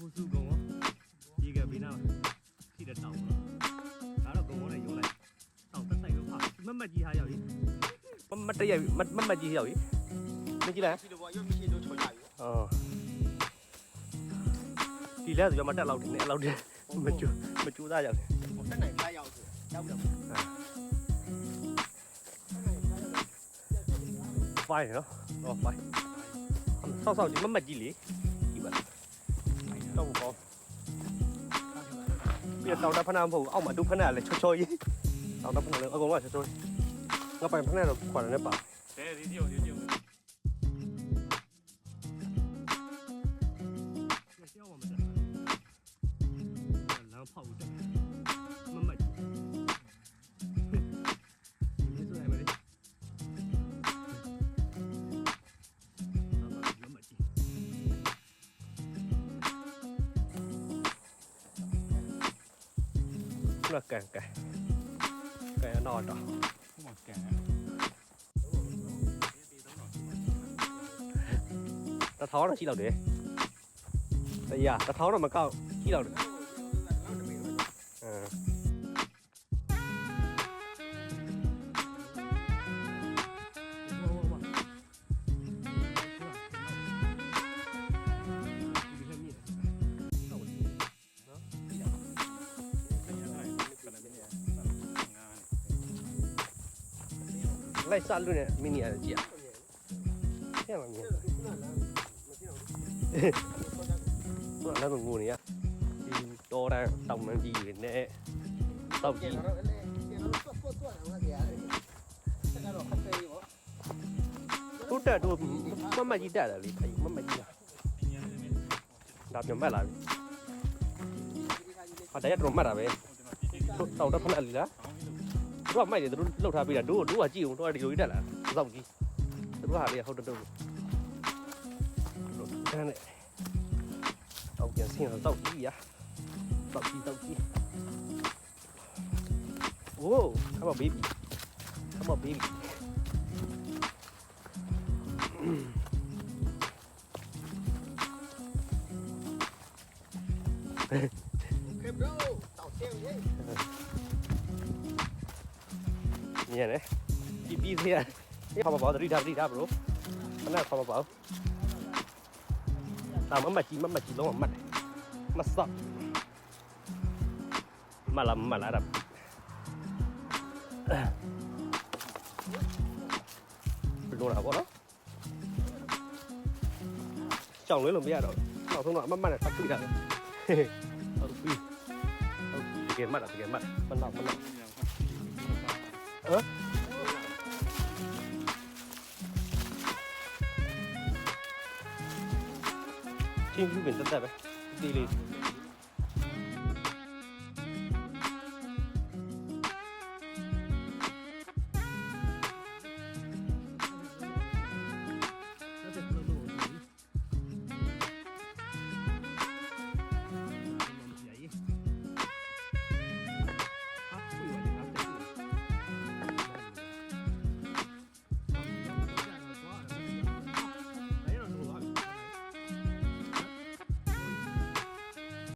ခုစုကုံရောဒီကဘီနာခိတဲ့တောင်းဒါတော့ကုံရောလည်းရောလိုက်တောင်းသက်ဆိုင်တော့ဟာမမတ်ကြီးဟာရောက်ပြီမမတ်တရမမမတ်ကြီးရောက်ပြီမကြည့်လားဒီလိုပေါ့ရုပ်မရှိလို့ထွက်ကြပြီဟုတ်ဒီလက်ဆိုရမတက်လောက်တယ်နဲ့လောက်တယ်မကျူမကျူသားရောက်တယ်တက်နိုင်ဖျားရောက်ဆိုရောက်တော့ဖိုင်နော်တော့ဖိုင်ဆောက်ဆောက်ကြီးမမတ်ကြီးလေ 너무 거. 이제 나오다 파나면 보고 아우 마두 파나 알레 초초 이. 나오다 파나 알레 아고 와 초초 이. 나 빨리 파나로 관련해 봐. 네, 디디오 디디 오. လွှတ်ကန်ကန်ကန်တော့တော့ဟိုမှာကန်တထောင်းတော့ရှိတော့တယ်တရားတထောင်းတော့မကောက်ရှိတော့တယ် လိုက်စားလို့နဲ့မင်းကြီးရကြည့်ရဆရာမမြင်သူကလည်းငိုနေရဒီတော်တန်းတောင်နှန်းကြီးတွေနဲ့တောက်ကြီးကျွန်တော်လည်းကျွန်တော်ဆွတ်ဆွတ်ဆွတ်အောင်ကြရတယ်ဆက်ကတော့ခက်သေးရောတိုးတက်တိုးမမကြီးတက်တယ်လေအဲ့မမကြီးကဒါပြန်မက်လာပြီဟာတရားတော်မက်တာပဲတောက်တော့ဖက်လီလား တို့ကမိုက်တယ်တို့လှုပ်ထားပေးတာတို့တို့ကကြည့်အောင်တို့ကဒီလိုကြီးတက်လာစောက်ကြီးတို့ကဟာလေးဟုတ်တုတ်တုတ်လို့တန်းနဲ့တောက်ပြန်ဆင်းတော့တောက်ကြီးရတောက်ကြီးတောက်ကြီးโอ้ come on baby come on baby ခေဘရိုတောက်သေးရဲ့ မြင်ရတယ်ဒီပြီးသေးရဒီခေါ်မပေါ့တတိထားတတိထားဘရိုခဏခေါ်မပေါ့ဒါမမကြီးမမကြီးလုံးဝမတ်တယ်မဆော့မလာမလာရဘလို့လာပေါ့နော်ကြောင်လဲလို့မရတော့နောက်ဆုံးတော့အမမနဲ့တက်ပြတာဟုတ်ပြီဟုတ်တကယ်မတ်တာတကယ်မတ်မနောက်မနောက် ချင်းပြူပင်တက်တက်ပဲဒီလေး